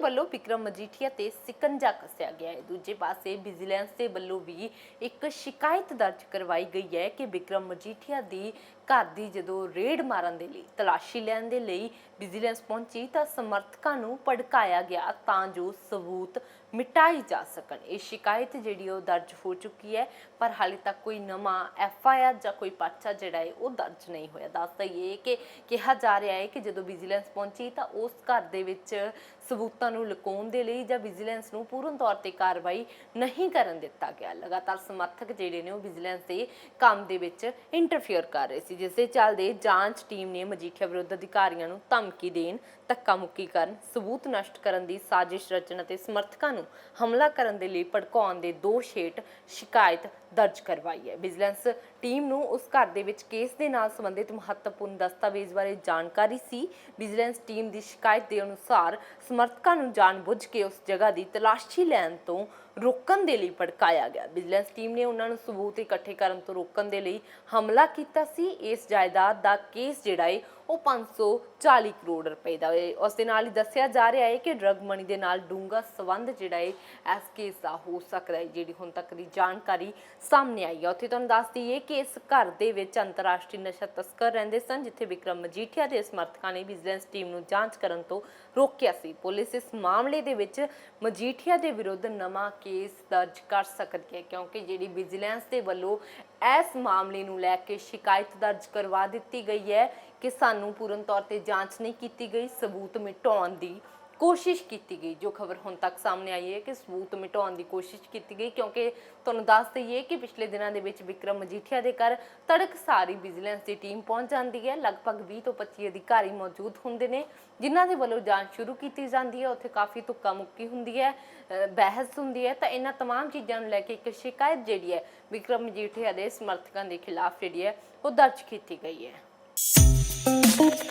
ਵੱਲੋਂ ਵਿਕਰਮ ਮਜੀਠੀਆ ਤੇ ਸਿਕੰਜਾ ਕੱਸਿਆ ਗਿਆ ਹੈ। ਦੂਜੇ ਪਾਸੇ ਵਿਜੀਲੈਂਸ ਦੇ ਵੱਲੋਂ ਵੀ ਇੱਕ ਸ਼ਿਕਾਇਤ ਦਰਜ ਕਰਵਾਈ ਗਈ ਹੈ ਕਿ ਵਿਕਰਮ ਮਜੀਠੀਆ ਦੀ ਘਰ ਦੀ ਜਦੋਂ ਰੇਡ ਮਾਰਨ ਦੇ ਲਈ, ਤਲਾਸ਼ੀ ਲੈਣ ਦੇ ਲਈ ਵਿਜੀਲੈਂਸ ਪਹੁੰਚੀ ਤਾਂ ਸਮਰਥਕਾਂ ਨੂੰ ਭੜਕਾਇਆ ਗਿਆ ਤਾਂ ਜੋ ਸਬੂਤ ਮਿਟਾਈ ਜਾ ਸਕਣ। ਇਹ ਸ਼ਿਕਾਇਤ ਜਿਹੜੀ ਉਹ ਦਰਜ ਹੋ ਚੁੱਕੀ ਹੈ, ਪਰ ਹਾਲੇ ਤੱਕ ਕੋਈ ਨਵਾਂ ਐਫ ਆਈ ਆਰ ਜਾਂ ਕੋਈ ਪਰਚਾ ਜਿਹੜਾ ਹੈ, ਉਹ ਦਰਜ ਨਹੀਂ ਹੋਇਆ। ਦੱਸਦਾ ਇਹ ਕਿ ਕਿਹਾ ਜਾ ਰਿਹਾ ਹੈ ਕਿ ਜਦੋਂ ਵਿਜੀਲੈਂਸ ਪਹੁੰਚੀ ਤਾਂ ਉਸ ਘਰ ਦੇ ਵਿੱਚ ਸਬੂਤਾਂ ਨੂੰ ਲੁਕਾਉਣ ਦੇ ਲਈ ਜਾਂ ਵਿਜੀਲੈਂਸ ਨੂੰ ਪੂਰਨ ਤੌਰ ਤੇ ਕਾਰਵਾਈ ਨਹੀਂ ਕਰਨ ਦਿੱਤਾ ਗਿਆ। ਲਗਾਤਾਰ ਸਮਰਥਕ ਜਿਹੜੇ ਨੇ ਉਹ ਵਿਜੀਲੈਂਸ ਦੇ ਕੰਮ ਦੇ ਵਿੱਚ ਇੰਟਰਫੇਅਰ ਕਰ ਰਹੇ ਸੀ, ਜਿਸ ਦੇ ਚੱਲਦੇ ਜਾਂਚ ਟੀਮ ਨੇ ਮਜੀਠੀਆ ਵਿਰੁੱਧ ਅਧਿਕਾਰੀਆਂ ਨੂੰ ਧਮਕੀ ਦੇਣ ਧੱਕਾ ਮੁੱਕੀ ਕਰਨ, ਸਬੂਤ ਨਸ਼ਟ ਕਰਨ ਦੀ ਸਾਜ਼ਿਸ਼ ਰਚਨ ਅਤੇ ਸਮਰਥਕਾਂ ਨੂੰ ਹਮਲਾ ਕਰਨ ਦੇ ਲਈ ਭੜਕਾਉਣ ਦੇ ਦੋਸ਼ ਹੇਠ ਸ਼ਿਕਾਇਤ ਦਰਜ ਕਰਵਾਈ ਹੈ। ਵਿਜੀਲੈਂਸ ਟੀਮ ਨੂੰ ਉਸ ਘਰ ਦੇ ਵਿੱਚ ਕੇਸ ਦੇ ਨਾਲ ਸੰਬੰਧਿਤ ਮਹੱਤਵਪੂਰਨ ਦਸਤਾਵੇਜ਼ ਬਾਰੇ ਜਾਣਕਾਰੀ ਸੀ। ਵਿਜੀਲੈਂਸ ਟੀਮ ਦੀ ਸ਼ਿਕਾਇਤ ਦੇ ਅਨੁਸਾਰ ਸਮਰਥਕਾਂ ਨੂੰ ਜਾਣਬੁੱਝ ਕੇ ਉਸ ਜਗ੍ਹਾ ਦੀ ਤਲਾਸ਼ੀ ਲੈਣ ਤੋਂ ਰੋਕਣ ਦੇ ਲਈ ਭੜਕਾਇਆ ਗਿਆ। ਵਿਜੀਲੈਂਸ ਟੀਮ ਨੇ ਉਹਨਾਂ ਨੂੰ ਸਬੂਤ ਇਕੱਠੇ ਕਰਨ ਤੋਂ ਰੋਕਣ ਦੇ ਲਈ ਹਮਲਾ ਕੀਤਾ ਸੀ। ਇਸ ਜਾਇਦਾਦ ਦਾ ਕੇਸ ਜਿਹੜਾ ਹੈ ਉਹ 540 ਕਰੋੜ ਰੁਪਏ ਦਾ ਹੈ ਉਸ ਦੇ ਨਾਲ ਹੀ ਦੱਸਿਆ ਜਾ ਰਿਹਾ ਹੈ ਕਿ ਡਰਗ ਮਨੀ ਦੇ ਨਾਲ ਡੂੰਗਾ ਸਬੰਧ ਜਿਹੜਾ ਹੈ ਇਸ ਕੇਸ ਦਾ ਹੋ ਸਕਦਾ ਹੈ ਜਿਹੜੀ ਹੁਣ ਤੱਕ ਦੀ ਜਾਣਕਾਰੀ ਸਾਹਮਣੇ ਆਈ ਹੈ ਉੱਥੇ ਤੁਹਾਨੂੰ ਦੱਸ ਦਈਏ ਕਿ ਇਸ ਘਰ ਦੇ ਵਿੱਚ ਅੰਤਰਰਾਸ਼ਟਰੀ ਨਸ਼ਾ ਤਸਕਰ ਰਹਿੰਦੇ ਸਨ, ਜਿੱਥੇ ਵਿਕਰਮ ਮਜੀਠੀਆ ਦੇ ਸਮਰਥਕਾਂ ਨੇ ਵਿਜੀਲੈਂਸ ਟੀਮ ਨੂੰ ਜਾਂਚ ਕਰਨ ਤੋਂ ਰੋਕਿਆ ਸੀ। ਪੁਲਿਸ ਇਸ ਮਾਮਲੇ ਦੇ ਵਿੱਚ ਮਜੀਠੀਆ ਦੇ ਵਿਰੁੱਧ ਨਵਾਂ ਕੇਸ ਦਰਜ ਕਰ ਸਕਦੀ ਹੈ, ਕਿਉਂਕਿ ਜਿਹੜੀ ਵਿਜੀਲੈਂਸ ਦੇ ਵੱਲੋਂ ਇਸ ਮਾਮਲੇ ਨੂੰ ਲੈ ਕੇ ਸ਼ਿਕਾਇਤ ਦਰਜ ਕਰਵਾ ਦਿੱਤੀ ਗਈ ਹੈ। ਕਿ ਸਾਨੂੰ ਪੂਰਨ ਤੌਰ ਤੇ ਜਾਂਚ ਨਹੀਂ ਕੀਤੀ ਗਈ ਸਬੂਤ ਮਿਟਾਉਣ ਦੀ ਕੋਸ਼ਿਸ਼ ਕੀਤੀ ਗਈ ਜੋ ਖਬਰ ਹੁਣ ਤੱਕ ਸਾਹਮਣੇ ਆਈ ਹੈ ਕਿ ਸਬੂਤ ਮਿਟਾਉਣ ਦੀ ਕੋਸ਼ਿਸ਼ ਕੀਤੀ ਗਈ ਕਿਉਂਕਿ ਤੁਹਾਨੂੰ ਦੱਸ ਦਈਏ ਕਿ ਪਿਛਲੇ ਦਿਨਾਂ ਦੇ ਵਿੱਚ ਵਿਕਰਮ ਮਜੀਠੀਆ ਦੇ ਘਰ ਤੜਕ ਸਾਰੀ ਵਿਜੀਲੈਂਸ ਦੀ ਟੀਮ ਪਹੁੰਚ ਜਾਂਦੀ ਹੈ ਲਗਭਗ 20 ਤੋਂ 25 ਅਧਿਕਾਰੀ ਮੌਜੂਦ ਹੁੰਦੇ ਨੇ ਜਿਨ੍ਹਾਂ ਦੇ ਵੱਲੋਂ ਜਾਂਚ ਸ਼ੁਰੂ ਕੀਤੀ ਜਾਂਦੀ ਹੈ ਉੱਥੇ ਕਾਫੀ ਤੁੱਕਾ ਮੁੱਕੀ ਹੁੰਦੀ ਹੈ ਅ, ਬਹਿਸ ਹੁੰਦੀ ਹੈ ਤਾਂ ਇਹਨਾਂ तमाम ਚੀਜ਼ਾਂ ਨੂੰ ਲੈ ਕੇ ਇੱਕ ਸ਼ਿਕਾਇਤ ਜਿਹੜੀ ਹੈ ਵਿਕਰਮ ਮਜੀਠੀਆ ਦੇ ਸਮਰਥਕਾਂ ਦੇ ਖਿਲਾਫ ਜਿਹੜੀ ਹੈ ਉਹ ਦਰਜ ਕੀਤੀ ਗਈ ਹੈ Thank you.